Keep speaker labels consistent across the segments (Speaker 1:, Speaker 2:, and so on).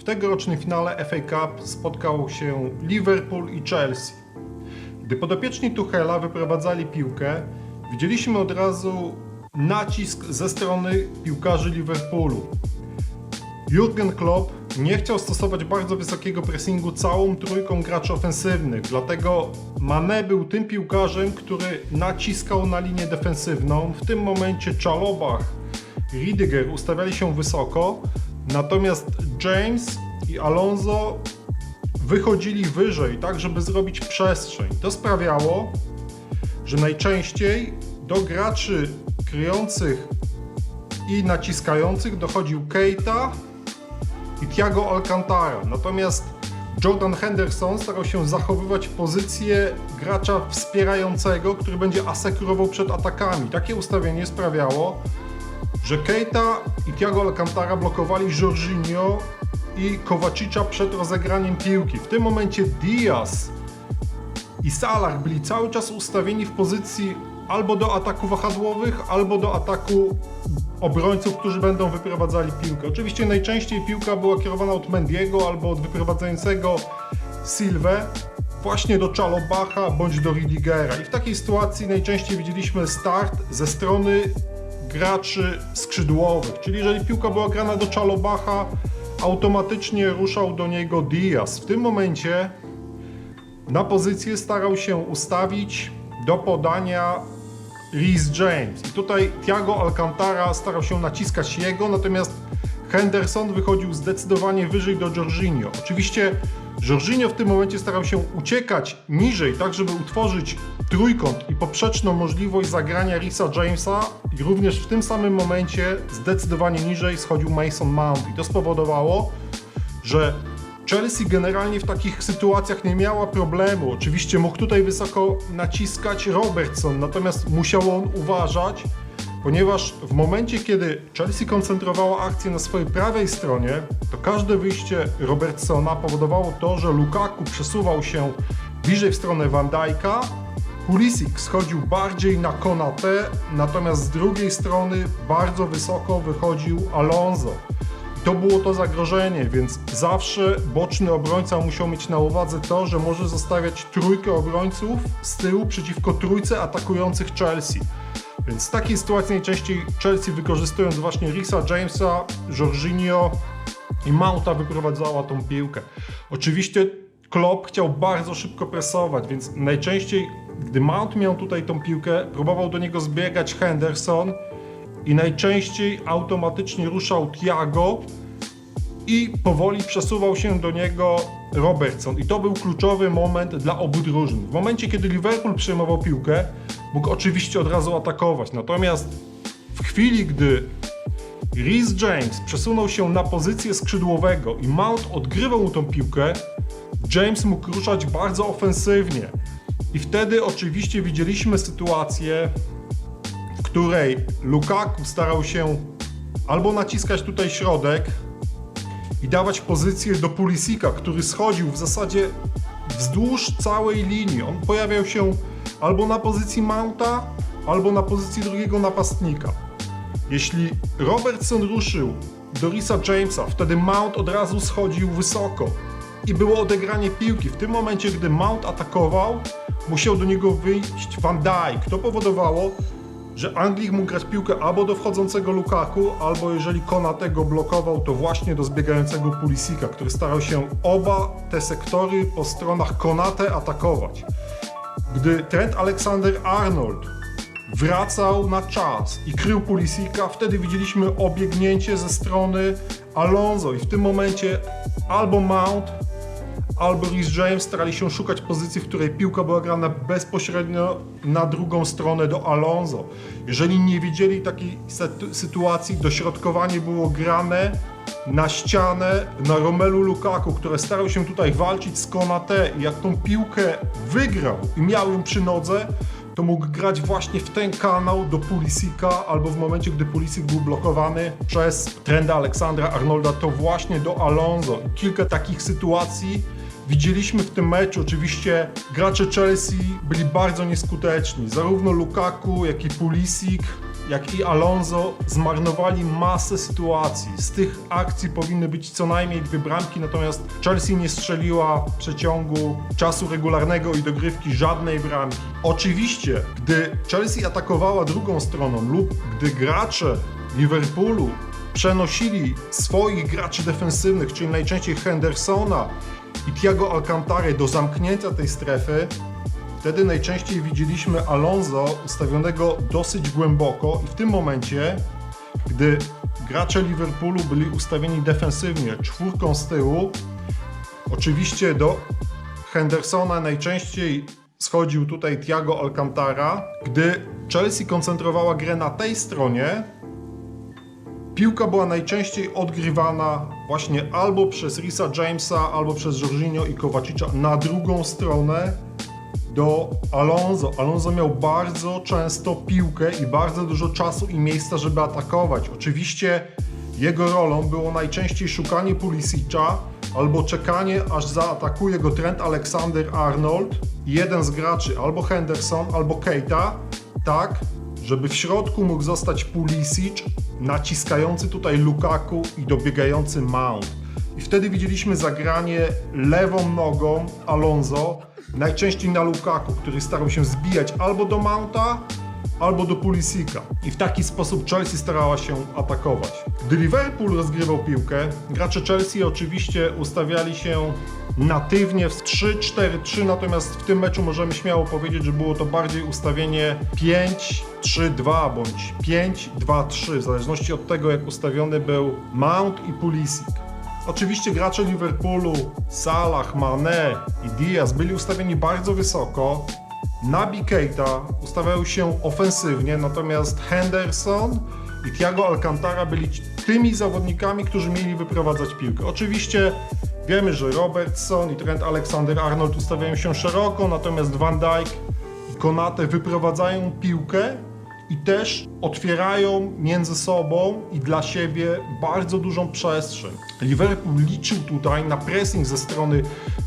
Speaker 1: W tegorocznym finale FA Cup spotkał się Liverpool i Chelsea. Gdy podopieczni Tuchela wyprowadzali piłkę, widzieliśmy od razu nacisk ze strony piłkarzy Liverpoolu. Jurgen Klopp nie chciał stosować bardzo wysokiego pressingu całą trójką graczy ofensywnych, dlatego Mane był tym piłkarzem, który naciskał na linię defensywną. W tym momencie Czalobach, Riediger ustawiali się wysoko, natomiast James i Alonso wychodzili wyżej, tak żeby zrobić przestrzeń. To sprawiało, że najczęściej do graczy kryjących i naciskających dochodził Keita i Thiago Alcantara. Natomiast Jordan Henderson starał się zachowywać pozycję gracza wspierającego, który będzie asekurował przed atakami. Takie ustawienie sprawiało, że Keita i Thiago Alcantara blokowali Jorginho i Kowaczicza przed rozegraniem piłki. W tym momencie Diaz i Salah byli cały czas ustawieni w pozycji albo do ataku wahadłowych, albo do ataku obrońców, którzy będą wyprowadzali piłkę. Oczywiście najczęściej piłka była kierowana od Mendiego albo od wyprowadzającego Silwę właśnie do Czalobacha bądź do Ridigera. I w takiej sytuacji najczęściej widzieliśmy start ze strony graczy skrzydłowych, czyli jeżeli piłka była grana do Czalobacha, automatycznie ruszał do niego Diaz. W tym momencie na pozycję starał się ustawić do podania Reece James. I tutaj Thiago Alcantara starał się naciskać jego, natomiast Henderson wychodził zdecydowanie wyżej do Jorginho. Oczywiście Jorginho w tym momencie starał się uciekać niżej, tak żeby utworzyć trójkąt i poprzeczną możliwość zagrania Risa Jamesa i również w tym samym momencie zdecydowanie niżej schodził Mason Mount i to spowodowało, że Chelsea generalnie w takich sytuacjach nie miała problemu. Oczywiście mógł tutaj wysoko naciskać Robertson, natomiast musiał on uważać, ponieważ w momencie, kiedy Chelsea koncentrowała akcję na swojej prawej stronie, to każde wyjście Robertsona powodowało to, że Lukaku przesuwał się bliżej w stronę Van Dijk'a, Pulisic schodził bardziej na Konate, natomiast z drugiej strony bardzo wysoko wychodził Alonso. To było to zagrożenie, więc zawsze boczny obrońca musiał mieć na uwadze to, że może zostawiać trójkę obrońców z tyłu przeciwko trójce atakujących Chelsea. Więc w takiej sytuacji najczęściej Chelsea wykorzystując właśnie Risa Jamesa, Jorginho i Mounta wyprowadzała tą piłkę. Oczywiście Klopp chciał bardzo szybko presować, więc najczęściej gdy Mount miał tutaj tą piłkę, próbował do niego zbiegać Henderson i najczęściej automatycznie ruszał Thiago i powoli przesuwał się do niego Robertson. I to był kluczowy moment dla obu drużyn. W momencie, kiedy Liverpool przejmował piłkę, mógł oczywiście od razu atakować. Natomiast w chwili, gdy Reece James przesunął się na pozycję skrzydłowego i Mount odgrywał mu tą piłkę, James mógł ruszać bardzo ofensywnie. I wtedy oczywiście widzieliśmy sytuację, w której Lukaku starał się albo naciskać tutaj środek i dawać pozycję do Pulisika, który schodził w zasadzie wzdłuż całej linii. On pojawiał się albo na pozycji Mounta, albo na pozycji drugiego napastnika. Jeśli Robertson ruszył do Risa Jamesa, wtedy Mount od razu schodził wysoko i było odegranie piłki. W tym momencie, gdy Mount atakował, musiał do niego wyjść Van Dijk. To powodowało, że Anglik mógł grać piłkę albo do wchodzącego Lukaku, albo jeżeli Konate go blokował, to właśnie do zbiegającego Pulisika, który starał się oba te sektory po stronach Konate atakować. Gdy Trent Alexander-Arnold wracał na czas i krył Pulisika, wtedy widzieliśmy obiegnięcie ze strony Alonso i w tym momencie albo Mount, albo James starali się szukać pozycji, w której piłka była grana bezpośrednio na drugą stronę do Alonso. Jeżeli nie widzieli takiej sytu- sytuacji, dośrodkowanie było grane na ścianę na Romelu Lukaku, który starał się tutaj walczyć z Konate i jak tą piłkę wygrał i miał ją przy nodze, to mógł grać właśnie w ten kanał do Pulisika, albo w momencie, gdy Pulisik był blokowany przez Trenda Aleksandra Arnolda, to właśnie do Alonso. Kilka takich sytuacji widzieliśmy w tym meczu. Oczywiście gracze Chelsea byli bardzo nieskuteczni. Zarówno Lukaku, jak i Pulisic, jak i Alonso zmarnowali masę sytuacji. Z tych akcji powinny być co najmniej dwie bramki, natomiast Chelsea nie strzeliła w przeciągu czasu regularnego i dogrywki żadnej bramki. Oczywiście, gdy Chelsea atakowała drugą stroną lub gdy gracze Liverpoolu przenosili swoich graczy defensywnych, czyli najczęściej Hendersona i Thiago Alcantara do zamknięcia tej strefy, Wtedy najczęściej widzieliśmy Alonso ustawionego dosyć głęboko i w tym momencie, gdy gracze Liverpoolu byli ustawieni defensywnie, czwórką z tyłu, oczywiście do Hendersona najczęściej schodził tutaj Thiago Alcantara. Gdy Chelsea koncentrowała grę na tej stronie, piłka była najczęściej odgrywana właśnie albo przez Risa Jamesa, albo przez Jorginho i Kowacicza na drugą stronę, do Alonso. Alonso miał bardzo często piłkę i bardzo dużo czasu i miejsca, żeby atakować. Oczywiście jego rolą było najczęściej szukanie Pulisicza albo czekanie, aż zaatakuje go Trent Alexander-Arnold jeden z graczy, albo Henderson, albo Keita, tak, żeby w środku mógł zostać Pulisic, naciskający tutaj Lukaku i dobiegający Mount. I wtedy widzieliśmy zagranie lewą nogą Alonso, najczęściej na Lukaku, który starał się zbijać albo do Mounta, albo do Pulisika. I w taki sposób Chelsea starała się atakować. Gdy Liverpool rozgrywał piłkę, gracze Chelsea oczywiście ustawiali się natywnie w 3-4-3, natomiast w tym meczu możemy śmiało powiedzieć, że było to bardziej ustawienie 5-3-2 bądź 5-2-3, w zależności od tego, jak ustawiony był Mount i Pulisic. Oczywiście gracze Liverpoolu, Salah, Mane i Diaz byli ustawieni bardzo wysoko. Nabi Keita ustawiał się ofensywnie, natomiast Henderson i Thiago Alcantara byli tymi zawodnikami, którzy mieli wyprowadzać piłkę. Oczywiście wiemy, że Robertson i Trent Alexander-Arnold ustawiają się szeroko, natomiast Van Dijk i Konate wyprowadzają piłkę i też otwierają między sobą i dla siebie bardzo dużą przestrzeń. Liverpool liczył tutaj na pressing ze strony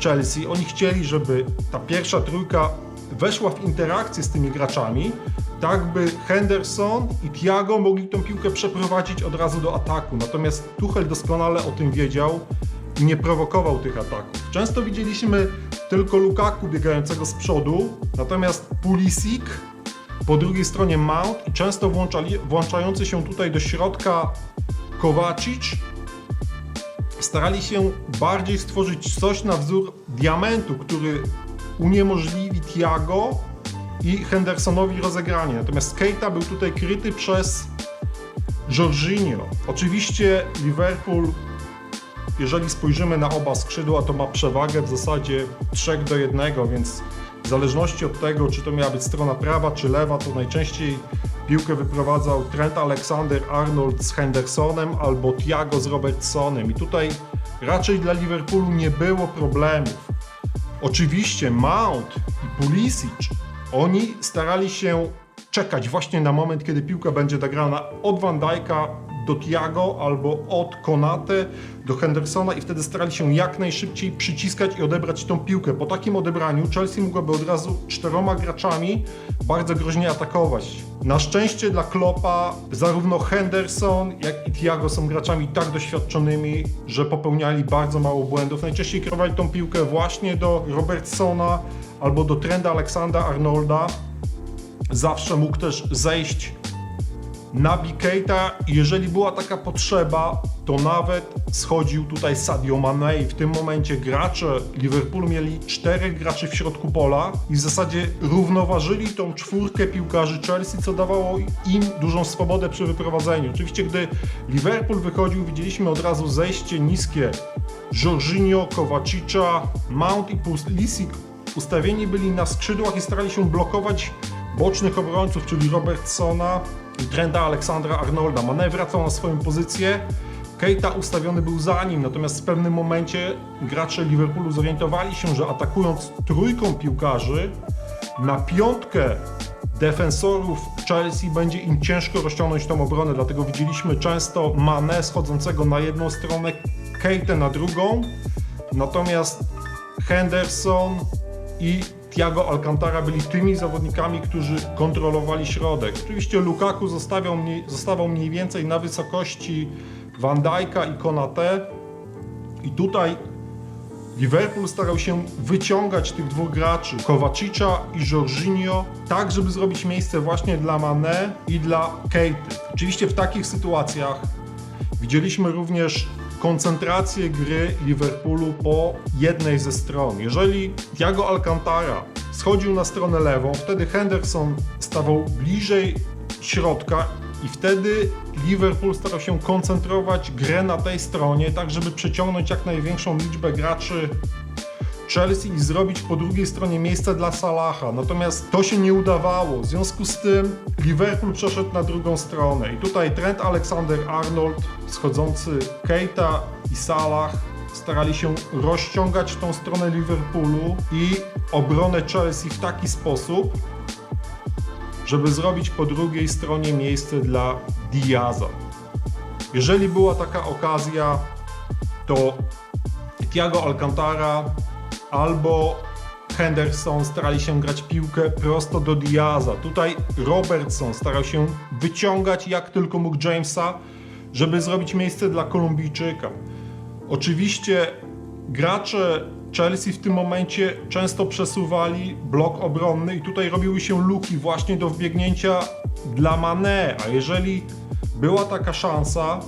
Speaker 1: Chelsea. Oni chcieli, żeby ta pierwsza trójka weszła w interakcję z tymi graczami, tak by Henderson i Thiago mogli tą piłkę przeprowadzić od razu do ataku. Natomiast Tuchel doskonale o tym wiedział i nie prowokował tych ataków. Często widzieliśmy tylko Lukaku biegającego z przodu, natomiast Pulisic po drugiej stronie Mount i często włączali, włączający się tutaj do środka Kovacic starali się bardziej stworzyć coś na wzór diamentu, który uniemożliwi Thiago i Hendersonowi rozegranie. Natomiast Keita był tutaj kryty przez Jorginho. Oczywiście Liverpool, jeżeli spojrzymy na oba skrzydła, to ma przewagę w zasadzie 3 do 1, więc w zależności od tego, czy to miała być strona prawa czy lewa, to najczęściej piłkę wyprowadzał Trent Alexander-Arnold z Hendersonem albo Thiago z Robertsonem. I tutaj raczej dla Liverpoolu nie było problemów. Oczywiście Mount i Pulisic, oni starali się czekać właśnie na moment, kiedy piłka będzie nagrana od Van Dijk'a do Thiago albo od Konate do Hendersona i wtedy starali się jak najszybciej przyciskać i odebrać tą piłkę. Po takim odebraniu Chelsea mogłaby od razu czteroma graczami bardzo groźnie atakować. Na szczęście dla Kloppa zarówno Henderson, jak i Thiago są graczami tak doświadczonymi, że popełniali bardzo mało błędów. Najczęściej kierowali tą piłkę właśnie do Robertsona albo do Trenda Aleksandra Arnolda. Zawsze mógł też zejść Nabi Keita, jeżeli była taka potrzeba, to nawet schodził tutaj Sadio Mane i w tym momencie gracze Liverpoolu mieli czterech graczy w środku pola i w zasadzie równoważyli tą czwórkę piłkarzy Chelsea, co dawało im dużą swobodę przy wyprowadzeniu. Oczywiście, gdy Liverpool wychodził, widzieliśmy od razu zejście niskie Jorginho, Kovacicza, Mount i Pulisic. Ustawieni byli na skrzydłach i starali się blokować bocznych obrońców, czyli Robertsona, Trenda Aleksandra Arnolda. Mane wracał na swoją pozycję. Keita ustawiony był za nim, natomiast w pewnym momencie gracze Liverpoolu zorientowali się, że atakując trójką piłkarzy na piątkę defensorów Chelsea będzie im ciężko rozciągnąć tą obronę, dlatego widzieliśmy często Mane schodzącego na jedną stronę, Keita na drugą, natomiast Henderson i Thiago Alcantara byli tymi zawodnikami, którzy kontrolowali środek. Oczywiście Lukaku zostawiał zostawał mniej więcej na wysokości Van Dijk'a i Konate. I tutaj Liverpool starał się wyciągać tych dwóch graczy, Kovacicza i Jorginho, tak żeby zrobić miejsce właśnie dla Mane i dla Keity. Oczywiście w takich sytuacjach widzieliśmy również koncentrację gry Liverpoolu po jednej ze stron. Jeżeli Thiago Alcantara schodził na stronę lewą, wtedy Henderson stawał bliżej środka i wtedy Liverpool starał się koncentrować grę na tej stronie, tak żeby przyciągnąć jak największą liczbę graczy Chelsea i zrobić po drugiej stronie miejsce dla Salaha. Natomiast to się nie udawało. W związku z tym Liverpool przeszedł na drugą stronę. I tutaj Trent Alexander-Arnold, schodzący Keita i Salah starali się rozciągać tą stronę Liverpoolu i obronę Chelsea w taki sposób, żeby zrobić po drugiej stronie miejsce dla Diaza. Jeżeli była taka okazja, to Thiago Alcantara albo Henderson starali się grać piłkę prosto do Diaza. Tutaj Robertson starał się wyciągać jak tylko mógł Jamesa, żeby zrobić miejsce dla Kolumbijczyka. Oczywiście gracze Chelsea w tym momencie często przesuwali blok obronny i tutaj robiły się luki właśnie do wbiegnięcia dla Mane, a jeżeli była taka szansa,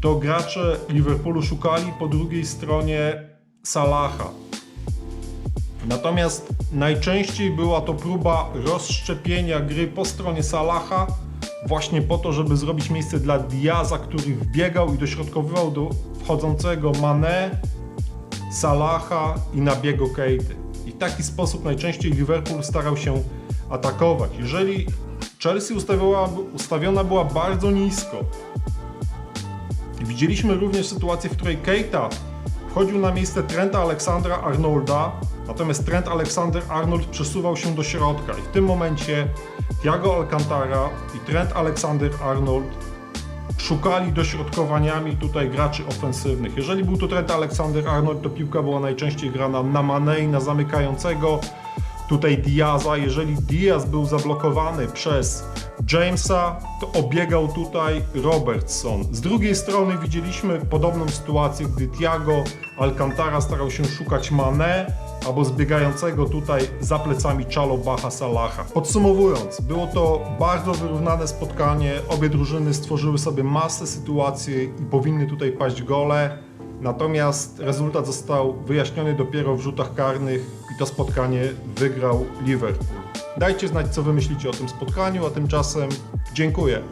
Speaker 1: to gracze Liverpoolu szukali po drugiej stronie Salaha. Natomiast najczęściej była to próba rozszczepienia gry po stronie Salaha, właśnie po to, żeby zrobić miejsce dla Diaza, który wbiegał i dośrodkowywał do wchodzącego Mane, Salaha i nabiegu Keity. I w taki sposób najczęściej Liverpool starał się atakować. Jeżeli Chelsea ustawiona, była bardzo nisko, widzieliśmy również sytuację, w której Keita wchodził na miejsce Trenta Aleksandra Arnolda, natomiast Trent Alexander Arnold przesuwał się do środka i w tym momencie Thiago Alcantara i Trent Alexander Arnold szukali dośrodkowaniami tutaj graczy ofensywnych. Jeżeli był to Trent Alexander Arnold, to piłka była najczęściej grana na Mane na zamykającego tutaj Diaza. Jeżeli Diaz był zablokowany przez Jamesa, to obiegał tutaj Robertson. Z drugiej strony widzieliśmy podobną sytuację, gdy Thiago Alcantara starał się szukać Mane, albo zbiegającego tutaj za plecami Czalobacha Salaha. Podsumowując, było to bardzo wyrównane spotkanie. Obie drużyny stworzyły sobie masę sytuacji i powinny tutaj paść gole. Natomiast rezultat został wyjaśniony dopiero w rzutach karnych i to spotkanie wygrał Liverpool. Dajcie znać, co wy myślicie o tym spotkaniu, a tymczasem dziękuję.